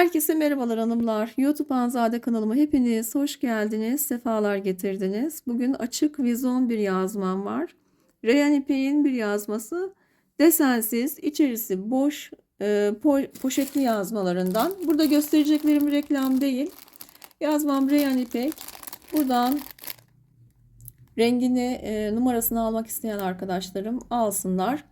Herkese merhabalar hanımlar. YouTube Anzade kanalıma hepiniz hoş geldiniz, sefalar getirdiniz. Bugün açık vizon bir yazmam var. Reyan İpek'in bir yazması. Desensiz, içerisi boş, e, po- poşetli yazmalarından. Burada göstereceklerim reklam değil. Yazmam Reyan İpek. Buradan rengini, e, numarasını almak isteyen arkadaşlarım alsınlar.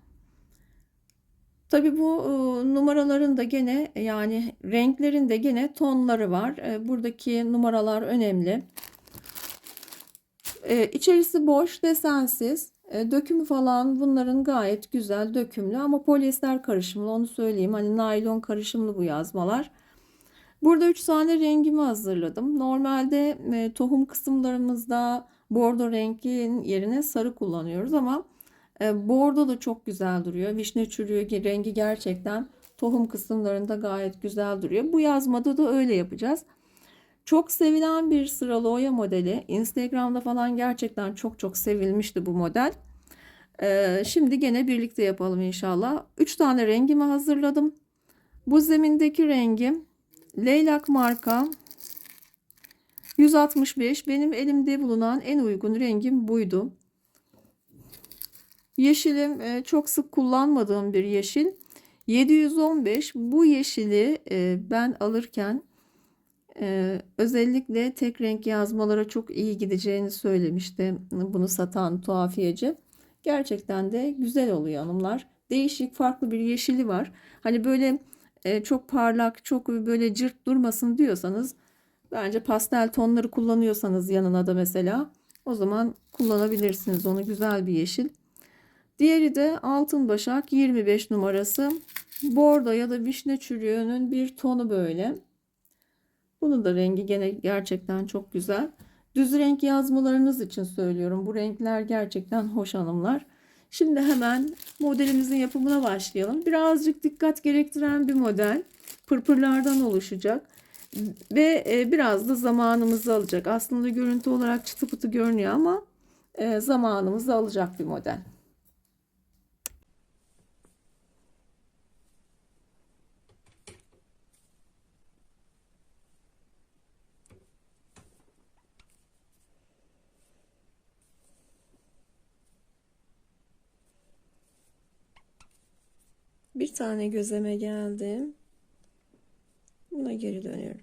Tabii bu e, numaraların da gene yani renklerin de gene tonları var. Buradaki numaralar önemli. İçerisi boş, desensiz. Dökümü falan bunların gayet güzel dökümlü ama polyester karışımlı onu söyleyeyim. Hani naylon karışımlı bu yazmalar. Burada 3 tane rengimi hazırladım. Normalde tohum kısımlarımızda bordo renkin yerine sarı kullanıyoruz ama bordo da çok güzel duruyor. Vişne çürüğü rengi gerçekten tohum kısımlarında gayet güzel duruyor. Bu yazmada da öyle yapacağız. Çok sevilen bir sıralı oya modeli. Instagram'da falan gerçekten çok çok sevilmişti bu model. E, şimdi gene birlikte yapalım inşallah. 3 tane rengimi hazırladım. Bu zemindeki rengim Leylak marka 165 benim elimde bulunan en uygun rengim buydu. Yeşilim e, çok sık kullanmadığım bir yeşil. 715 bu yeşili e, ben alırken e, özellikle tek renk yazmalara çok iyi gideceğini söylemişti bunu satan tuhafiyeci. Gerçekten de güzel oluyor hanımlar. Değişik farklı bir yeşili var. Hani böyle çok parlak, çok böyle cırt durmasın diyorsanız bence pastel tonları kullanıyorsanız yanına da mesela o zaman kullanabilirsiniz. Onu güzel bir yeşil. Diğeri de altın başak 25 numarası. Bordo ya da vişne çürüğünün bir tonu böyle. Bunun da rengi gene gerçekten çok güzel. Düz renk yazmalarınız için söylüyorum. Bu renkler gerçekten hoş hanımlar. Şimdi hemen modelimizin yapımına başlayalım. Birazcık dikkat gerektiren bir model. Pırpırlardan oluşacak. Ve e, biraz da zamanımızı alacak. Aslında görüntü olarak çıtı pıtı görünüyor ama e, zamanımızı alacak bir model. Bir tane gözeme geldim. Buna geri dönüyorum.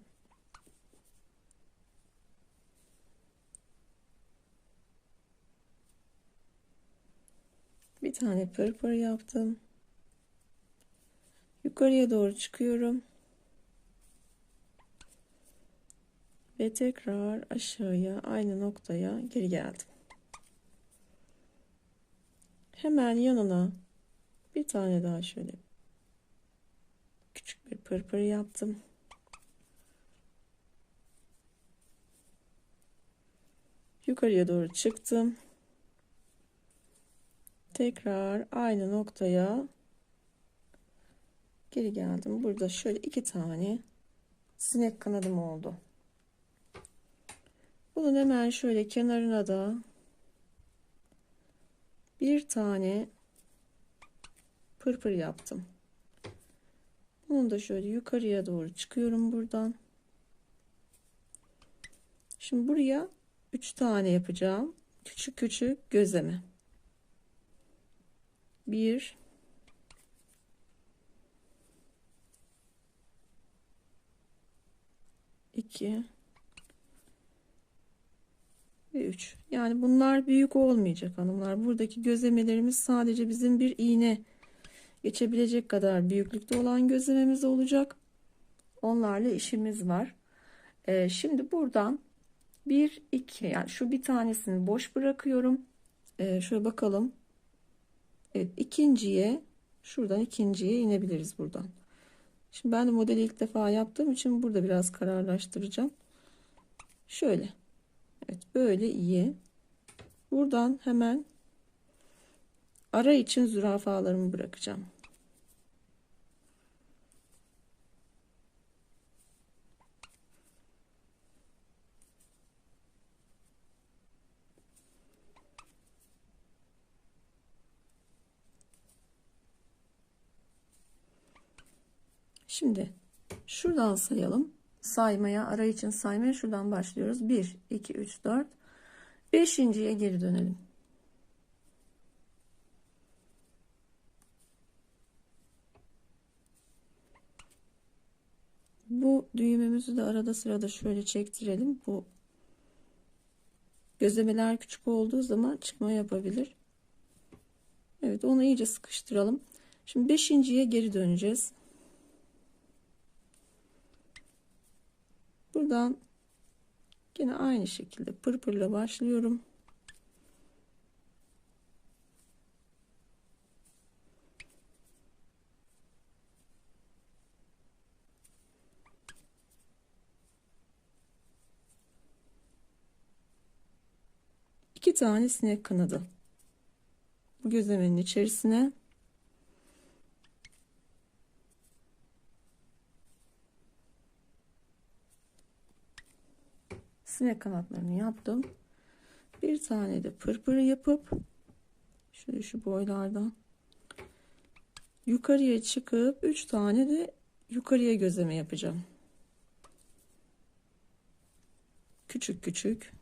Bir tane pırpır yaptım. Yukarıya doğru çıkıyorum. Ve tekrar aşağıya aynı noktaya geri geldim. Hemen yanına bir tane daha şöyle küçük bir pırpır yaptım. Yukarıya doğru çıktım. Tekrar aynı noktaya geri geldim. Burada şöyle iki tane sinek kanadım oldu. Bunun hemen şöyle kenarına da bir tane pırpır yaptım. Bunu da şöyle yukarıya doğru çıkıyorum buradan. Şimdi buraya 3 tane yapacağım. Küçük küçük gözleme. 1 2 ve 3. Yani bunlar büyük olmayacak hanımlar. Buradaki gözlemelerimiz sadece bizim bir iğne geçebilecek kadar büyüklükte olan gözlememiz olacak. Onlarla işimiz var. Ee, şimdi buradan bir iki yani şu bir tanesini boş bırakıyorum. Ee, şöyle bakalım. Evet ikinciye şuradan ikinciye inebiliriz buradan. Şimdi ben de modeli ilk defa yaptığım için burada biraz kararlaştıracağım. Şöyle. Evet böyle iyi. Buradan hemen ara için zürafalarımı bırakacağım. Şimdi Şuradan sayalım. Saymaya, ara için saymaya şuradan başlıyoruz. 1, 2, 3, 4. Beşinciye geri dönelim. Bu düğümümüzü de arada sırada şöyle çektirelim. Bu gözlemeler küçük olduğu zaman çıkma yapabilir. Evet onu iyice sıkıştıralım. Şimdi beşinciye geri döneceğiz. Buradan yine aynı şekilde pırpırla başlıyorum. İki tane sinek kanadı. Bu gözlemenin içerisine sinek kanatlarını yaptım. Bir tane de pırpır yapıp şöyle şu boylardan yukarıya çıkıp üç tane de yukarıya gözleme yapacağım. Küçük küçük.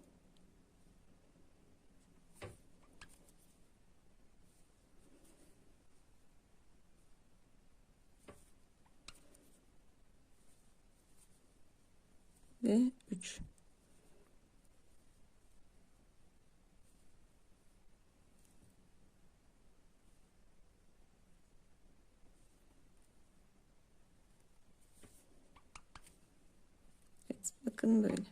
ve 3 Evet, bakın böyle.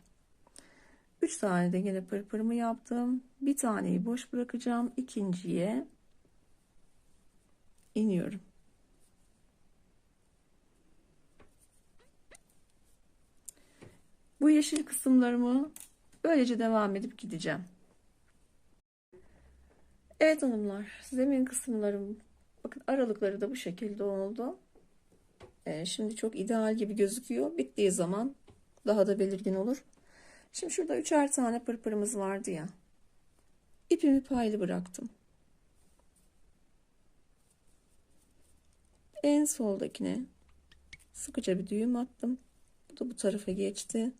3 tane de yine pırpırımı yaptım. Bir taneyi boş bırakacağım. İkinciye iniyorum. Bu yeşil kısımlarımı böylece devam edip gideceğim. Evet hanımlar, zemin kısımlarım bakın aralıkları da bu şekilde oldu. Ee, şimdi çok ideal gibi gözüküyor. Bittiği zaman daha da belirgin olur. Şimdi şurada üçer tane pırpırımız vardı ya. İpimi paylı bıraktım. En soldakine sıkıca bir düğüm attım. Bu da bu tarafa geçti.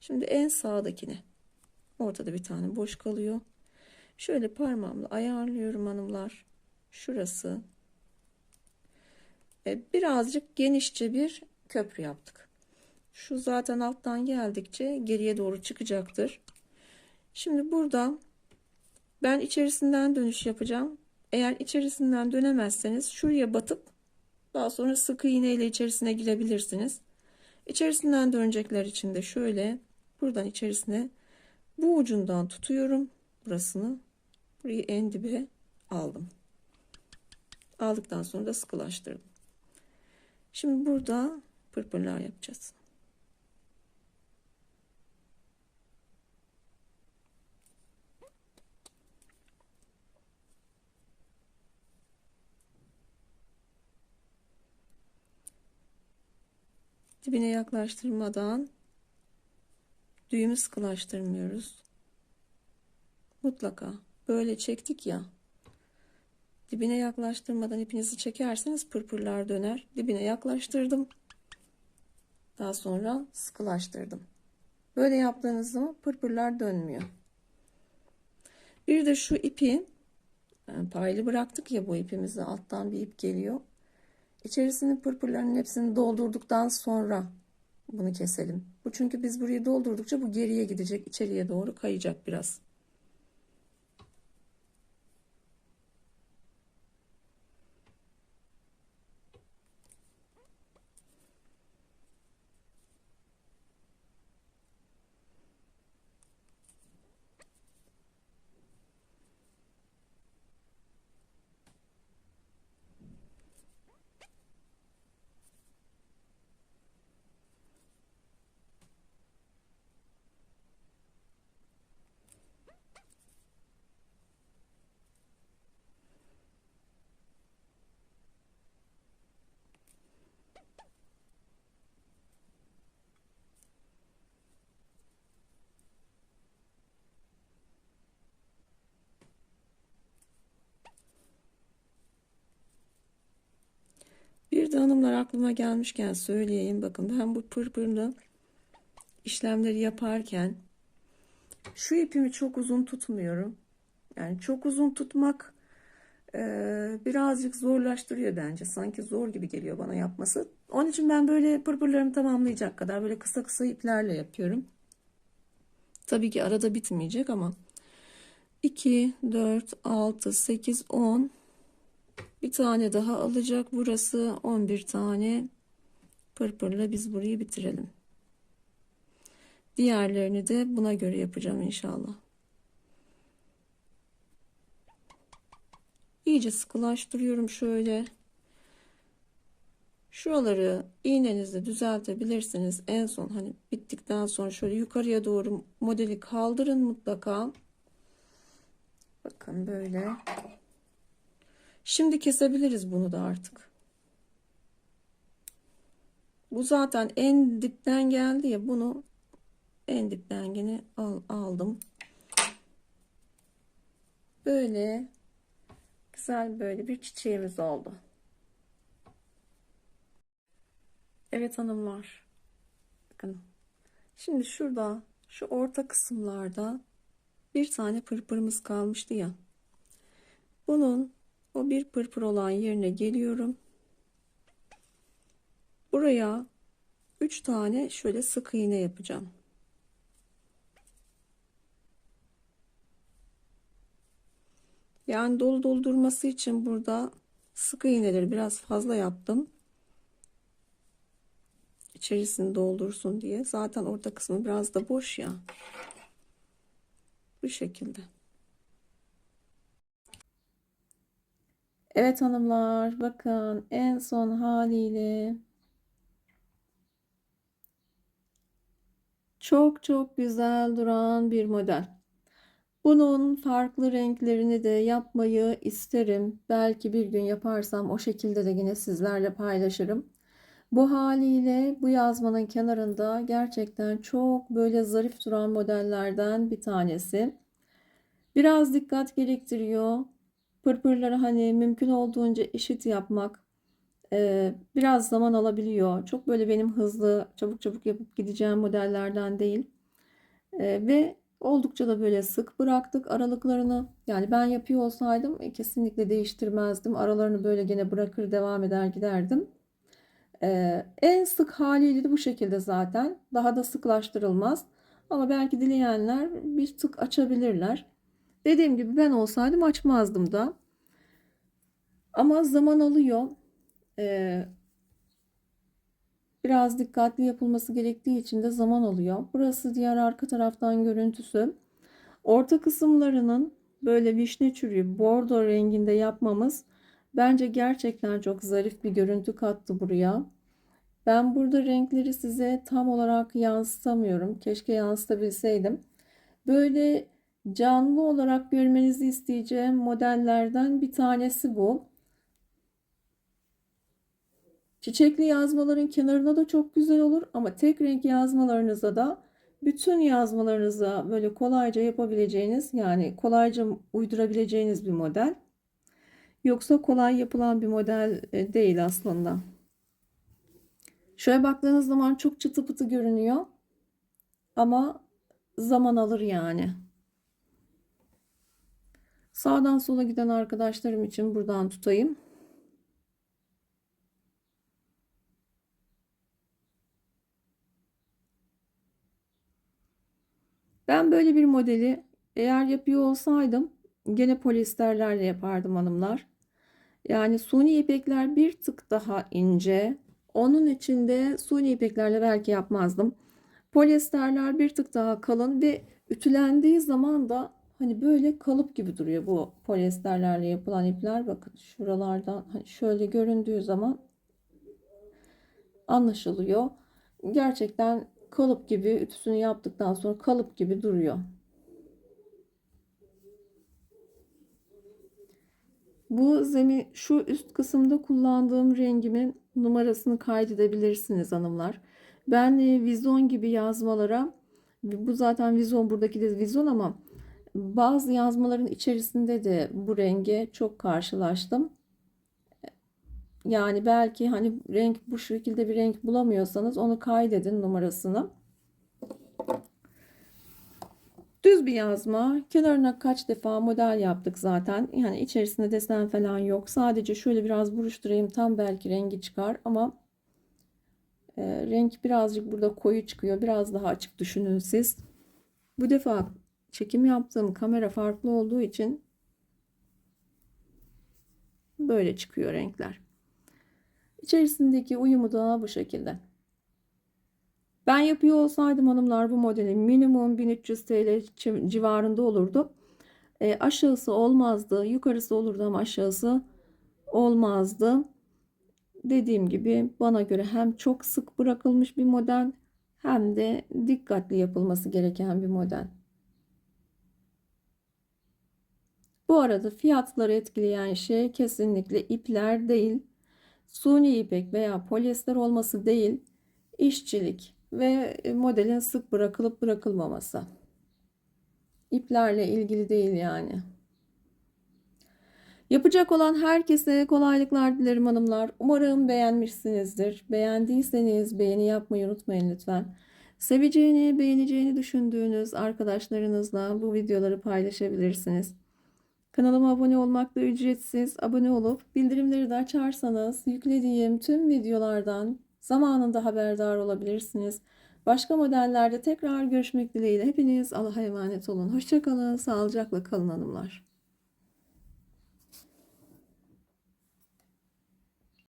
Şimdi en sağdakine. Ortada bir tane boş kalıyor. Şöyle parmağımla ayarlıyorum hanımlar. Şurası. E, birazcık genişçe bir köprü yaptık. Şu zaten alttan geldikçe geriye doğru çıkacaktır. Şimdi burada ben içerisinden dönüş yapacağım. Eğer içerisinden dönemezseniz şuraya batıp daha sonra sık iğne ile içerisine girebilirsiniz. İçerisinden dönecekler için de şöyle buradan içerisine bu ucundan tutuyorum burasını burayı en dibe aldım aldıktan sonra da sıkılaştırdım şimdi burada pırpırlar yapacağız dibine yaklaştırmadan düğümü sıkılaştırmıyoruz. Mutlaka böyle çektik ya. Dibine yaklaştırmadan ipinizi çekerseniz pırpırlar döner. Dibine yaklaştırdım. Daha sonra sıkılaştırdım. Böyle yaptığınız zaman pırpırlar dönmüyor. Bir de şu ipi yani paylı bıraktık ya bu ipimizi alttan bir ip geliyor. İçerisini pırpırların hepsini doldurduktan sonra bunu keselim. Bu çünkü biz burayı doldurdukça bu geriye gidecek, içeriye doğru kayacak biraz. Hanımlar aklıma gelmişken söyleyeyim. Bakın ben bu pırpırlı işlemleri yaparken şu ipimi çok uzun tutmuyorum. Yani çok uzun tutmak e, birazcık zorlaştırıyor bence. Sanki zor gibi geliyor bana yapması. Onun için ben böyle pırpırlarımı tamamlayacak kadar böyle kısa kısa iplerle yapıyorum. Tabii ki arada bitmeyecek ama 2, 4, 6, 8, 10 bir tane daha alacak. Burası 11 tane pırpırla biz burayı bitirelim. Diğerlerini de buna göre yapacağım inşallah. İyice sıkılaştırıyorum şöyle. Şuraları iğnenizle düzeltebilirsiniz. En son hani bittikten sonra şöyle yukarıya doğru modeli kaldırın mutlaka. Bakın böyle. Şimdi kesebiliriz bunu da artık. Bu zaten en dipten geldi ya bunu en dipten yine al, aldım. Böyle güzel böyle bir çiçeğimiz oldu. Evet hanımlar. Bakın. Şimdi şurada şu orta kısımlarda bir tane pırpırımız kalmıştı ya. Bunun o bir pırpır olan yerine geliyorum. Buraya 3 tane şöyle sık iğne yapacağım. Yani dolu doldurması için burada sık iğneleri biraz fazla yaptım. İçerisini doldursun diye. Zaten orta kısmı biraz da boş ya. Bu şekilde. Evet hanımlar bakın en son haliyle çok çok güzel duran bir model. Bunun farklı renklerini de yapmayı isterim. Belki bir gün yaparsam o şekilde de yine sizlerle paylaşırım. Bu haliyle bu yazmanın kenarında gerçekten çok böyle zarif duran modellerden bir tanesi. Biraz dikkat gerektiriyor. Pırpırları hani mümkün olduğunca eşit yapmak e, biraz zaman alabiliyor. Çok böyle benim hızlı çabuk çabuk yapıp gideceğim modellerden değil. E, ve oldukça da böyle sık bıraktık aralıklarını. Yani ben yapıyor olsaydım e, kesinlikle değiştirmezdim. Aralarını böyle gene bırakır devam eder giderdim. Ee, en sık haliyle de bu şekilde zaten. Daha da sıklaştırılmaz. Ama belki dileyenler bir tık açabilirler. Dediğim gibi ben olsaydım açmazdım da. Ama zaman alıyor. Ee, biraz dikkatli yapılması gerektiği için de zaman alıyor. Burası diğer arka taraftan görüntüsü. Orta kısımlarının böyle vişne çürüğü bordo renginde yapmamız bence gerçekten çok zarif bir görüntü kattı buraya. Ben burada renkleri size tam olarak yansıtamıyorum. Keşke yansıtabilseydim. Böyle canlı olarak görmenizi isteyeceğim modellerden bir tanesi bu. Çiçekli yazmaların kenarına da çok güzel olur ama tek renk yazmalarınıza da bütün yazmalarınıza böyle kolayca yapabileceğiniz yani kolayca uydurabileceğiniz bir model. Yoksa kolay yapılan bir model e, değil aslında. Şöyle baktığınız zaman çok çıtı pıtı görünüyor. Ama zaman alır yani. Sağdan sola giden arkadaşlarım için buradan tutayım. Ben böyle bir modeli eğer yapıyor olsaydım gene polisterlerle yapardım hanımlar. Yani suni ipekler bir tık daha ince. Onun içinde suni ipeklerle belki yapmazdım. Polyesterler bir tık daha kalın ve ütülendiği zaman da hani böyle kalıp gibi duruyor bu polyesterlerle yapılan ipler. Bakın şuralardan hani şöyle göründüğü zaman anlaşılıyor. Gerçekten kalıp gibi ütüsünü yaptıktan sonra kalıp gibi duruyor. Bu zemin şu üst kısımda kullandığım rengimin numarasını kaydedebilirsiniz hanımlar. Ben e, vizon gibi yazmalara bu zaten vizon buradaki de vizon ama bazı yazmaların içerisinde de bu renge çok karşılaştım. Yani belki hani renk bu şekilde bir renk bulamıyorsanız onu kaydedin numarasını. Düz bir yazma. Kenarına kaç defa model yaptık zaten. Yani içerisinde desen falan yok. Sadece şöyle biraz buruşturayım. Tam belki rengi çıkar ama e, renk birazcık burada koyu çıkıyor. Biraz daha açık düşünün siz. Bu defa çekim yaptığım kamera farklı olduğu için böyle çıkıyor renkler. İçerisindeki uyumu da bu şekilde. Ben yapıyor olsaydım hanımlar bu modelin minimum 1300 TL civarında olurdu. E, aşağısı olmazdı. Yukarısı olurdu ama aşağısı olmazdı. Dediğim gibi bana göre hem çok sık bırakılmış bir model hem de dikkatli yapılması gereken bir model. Bu arada fiyatları etkileyen şey kesinlikle ipler değil, suni ipek veya polyester olması değil, işçilik ve modelin sık bırakılıp bırakılmaması. İplerle ilgili değil yani. Yapacak olan herkese kolaylıklar dilerim hanımlar. Umarım beğenmişsinizdir. Beğendiyseniz beğeni yapmayı unutmayın lütfen. Seveceğini, beğeneceğini düşündüğünüz arkadaşlarınızla bu videoları paylaşabilirsiniz. Kanalıma abone olmak da ücretsiz. Abone olup bildirimleri de açarsanız yüklediğim tüm videolardan zamanında haberdar olabilirsiniz. Başka modellerde tekrar görüşmek dileğiyle hepiniz Allah'a emanet olun. Hoşçakalın, sağlıcakla kalın hanımlar.